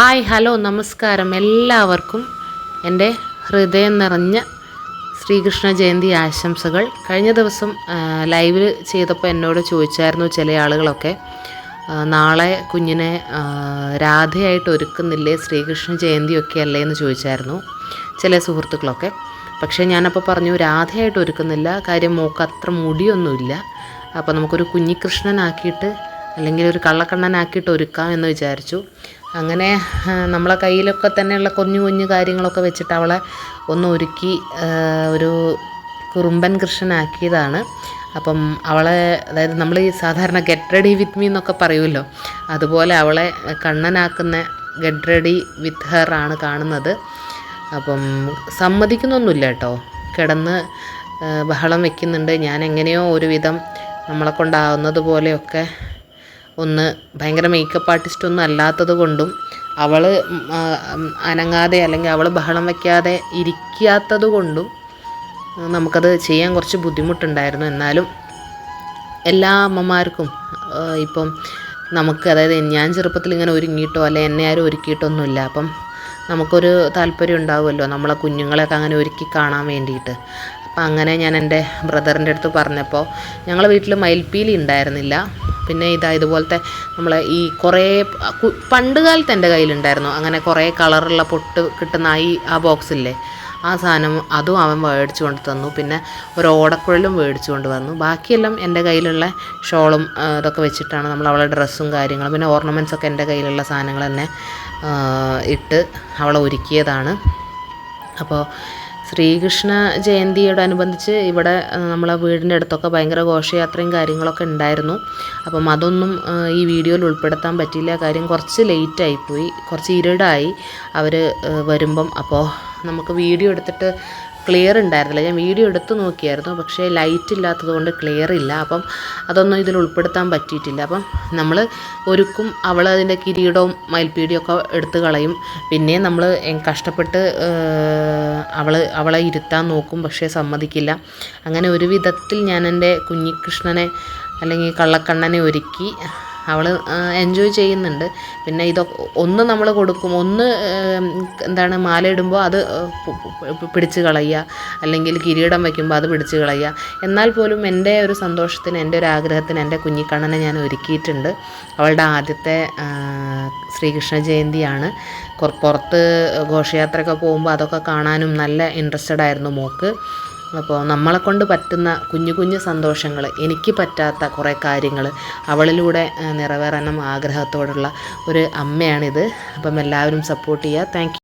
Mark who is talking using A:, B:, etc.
A: Hi hello നമസ്കാരം എല്ലാവർക്കും. എന്റെ ഹൃദയം നിറഞ്ഞ ശ്രീകൃഷ്ണ ജയന്തി ആശംസകൾ. കഴിഞ്ഞ ദിവസം ലൈവിൽ ചെയ്തപ്പോൾ എന്നോട് ചോദിച്ചായിരുന്നു ചില ആളുകളൊക്കെ നാളെ കുഞ്ഞിനെ രാധയായിട്ട് ഒരുക്കുന്നില്ലേ ശ്രീകൃഷ്ണ ജയന്തിയൊക്കെ അല്ലേ എന്ന് ചോദിച്ചായിരുന്നു ചില സുഹൃത്തുക്കളൊക്കെ. പക്ഷേ ഞാനപ്പോൾ പറഞ്ഞു രാധയായിട്ട് ഒരുക്കുന്നില്ല. കാര്യം മോക്ക് അത്ര മുടിയൊന്നുമില്ല. അപ്പോൾ നമുക്കൊരു കുഞ്ഞികൃഷ്ണനാക്കിയിട്ട് അല്ലെങ്കിൽ ഒരു കള്ളക്കണ്ണനാക്കിയിട്ട് ഒരുക്കാം എന്ന് വിചാരിച്ചു. അങ്ങനെ നമ്മളെ കയ്യിലൊക്കെ തന്നെയുള്ള കുഞ്ഞു കുഞ്ഞു കാര്യങ്ങളൊക്കെ വെച്ചിട്ട് അവളെ ഒന്ന് ഒരുക്കി ഒരു കുറുമ്പൻ കൃഷ്ണനാക്കിയതാണ്. അപ്പം അവളെ അതായത് നമ്മൾ ഈ സാധാരണ ഗെറ്റ് റെഡി വിത്ത് മീ എന്നൊക്കെ പറയുമല്ലോ. അതുപോലെ അവളെ കണ്ണനാക്കുന്ന ഗെറ്റ് റെഡി വിത്ത് ഹെർ ആണ് കാണുന്നത്. അപ്പം സമ്മതിക്കുന്നൊന്നുമില്ല കേട്ടോ. കിടന്ന് ബഹളം വെക്കുന്നുണ്ട്. ഞാൻ എങ്ങനെയോ ഒരുവിധം നമ്മളെ കൊണ്ടാവുന്നത് പോലെയൊക്കെ ഒന്ന് ഭയങ്കര മേക്കപ്പ് ആർട്ടിസ്റ്റ് ഒന്നും അല്ലാത്തത് കൊണ്ടും അവൾ അനങ്ങാതെ അല്ലെങ്കിൽ അവൾ ബഹളം വയ്ക്കാതെ ഇരിക്കാത്തത് കൊണ്ടും നമുക്കത് ചെയ്യാൻ കുറച്ച് ബുദ്ധിമുട്ടുണ്ടായിരുന്നു. എന്നാലും എല്ലാ അമ്മമാർക്കും ഇപ്പം നമുക്ക് അതായത് ഞാൻ ചെറുപ്പത്തിൽ ഇങ്ങനെ ഒരുങ്ങിയിട്ടോ അല്ലെ എന്നെ ആരും ഒരുക്കിയിട്ടൊന്നുമില്ല. അപ്പം നമുക്കൊരു താല്പര്യം ഉണ്ടാവുമല്ലോ നമ്മളെ കുഞ്ഞുങ്ങളെയൊക്കെ അങ്ങനെ ഒരുക്കി കാണാൻ വേണ്ടിയിട്ട്. അപ്പം അങ്ങനെ ഞാൻ എന്റെ ബ്രദറിന്റെ അടുത്ത് പറഞ്ഞപ്പോൾ ഞങ്ങളെ വീട്ടിൽ മയിൽപ്പീലി ഉണ്ടായിരുന്നില്ല. പിന്നെ ഇതാ ഇതുപോലത്തെ നമ്മളെ ഈ കുറേ പണ്ട് കാലത്ത് എന്റെ കയ്യിലുണ്ടായിരുന്നു. അങ്ങനെ കുറേ കളറുള്ള പൊട്ട് കിട്ടുന്ന ഈ ആ ബോക്സില്ലേ? ആ സാധനം അതും അവൻ മേടിച്ചു കൊണ്ട് തന്നു. പിന്നെ ഒരു ഓടക്കുഴലും മേടിച്ചു കൊണ്ട് വന്നു. ബാക്കിയെല്ലാം എന്റെ കയ്യിലുള്ള ഷോളും ഇതൊക്കെ വെച്ചിട്ടാണ് നമ്മൾ അവളെ ഡ്രസ്സും കാര്യങ്ങളും പിന്നെ ഓർണമെന്റ്സ് ഒക്കെ എന്റെ കയ്യിലുള്ള സാധനങ്ങൾ തന്നെ ഇട്ട് അവളെ ഒരുക്കിയതാണ്. അപ്പോൾ ശ്രീകൃഷ്ണ ജയന്തിയോടനുബന്ധിച്ച് ഇവിടെ നമ്മളെ വീടിന്റെ അടുത്തൊക്കെ ഭയങ്കര ഘോഷയാത്രയും കാര്യങ്ങളൊക്കെ ഉണ്ടായിരുന്നു. അപ്പം അതൊന്നും ഈ വീഡിയോയിൽ ഉൾപ്പെടുത്താൻ പറ്റിയില്ല. കാര്യം കുറച്ച് ലേറ്റായിപ്പോയി കുറച്ച് ഇരുടായി. അവർ വരുമ്പം. അപ്പോൾ നമുക്ക് വീഡിയോ എടുത്തിട്ട് ക്ലിയർ ഉണ്ടായിരുന്നില്ല. ഞാൻ വീഡിയോ എടുത്ത് നോക്കിയായിരുന്നു. പക്ഷേ ലൈറ്റ് ഇല്ലാത്തത് കൊണ്ട് ക്ലിയർ ഇല്ല. അപ്പം അതൊന്നും ഇതിൽ ഉൾപ്പെടുത്താൻ പറ്റിയിട്ടില്ല. അപ്പം നമ്മൾ ഒരുക്കും അവൾ അതിന്റെ കിരീടവും മയിൽപ്പീടിയും ഒക്കെ എടുത്ത് കളയും. പിന്നെ നമ്മൾ കഷ്ടപ്പെട്ട് അവൾ അവളെ ഇരുത്താൻ നോക്കും. പക്ഷേ സമ്മതിക്കില്ല. അങ്ങനെ ഒരു വിധത്തിൽ ഞാൻ എന്റെ കുഞ്ഞിക്കൃഷ്ണനെ അല്ലെങ്കിൽ കള്ളക്കണ്ണനെ ഒരുക്കി. അവൾ എൻജോയ് ചെയ്യുന്നുണ്ട്. പിന്നെ ഇതൊക്കെ ഒന്ന് നമ്മൾ കൊടുക്കും. ഒന്ന് എന്താണ് മാല ഇടുമ്പോൾ അത് പിടിച്ച് കളയുക. അല്ലെങ്കിൽ കിരീടം വയ്ക്കുമ്പോൾ അത് പിടിച്ച് കളയുക. എന്നാൽ പോലും എന്റെ ഒരു സന്തോഷത്തിന് എന്റെ ഒരു ആഗ്രഹത്തിന് എന്റെ കുഞ്ഞിക്കണ്ണനെ ഞാൻ ഒരുക്കിയിട്ടുണ്ട്. അവളുടെ ആദ്യത്തെ ശ്രീകൃഷ്ണ ജയന്തിയാണ്. പുറത്ത് ഘോഷയാത്രയൊക്കെ പോകുമ്പോൾ അതൊക്കെ കാണാനും നല്ല ഇൻട്രസ്റ്റഡ് ആയിരുന്നു മോക്ക്. അപ്പോൾ നമ്മളെ കൊണ്ട് പറ്റുന്ന കുഞ്ഞു കുഞ്ഞു സന്തോഷങ്ങൾ എനിക്ക് പറ്റാത്ത കുറേ കാര്യങ്ങൾ അവളിലൂടെ നിറവേറണം ആഗ്രഹത്തോടുള്ള ഒരു അമ്മയാണിത്. അപ്പം എല്ലാവരും സപ്പോർട്ട് ചെയ്യുക താങ്ക്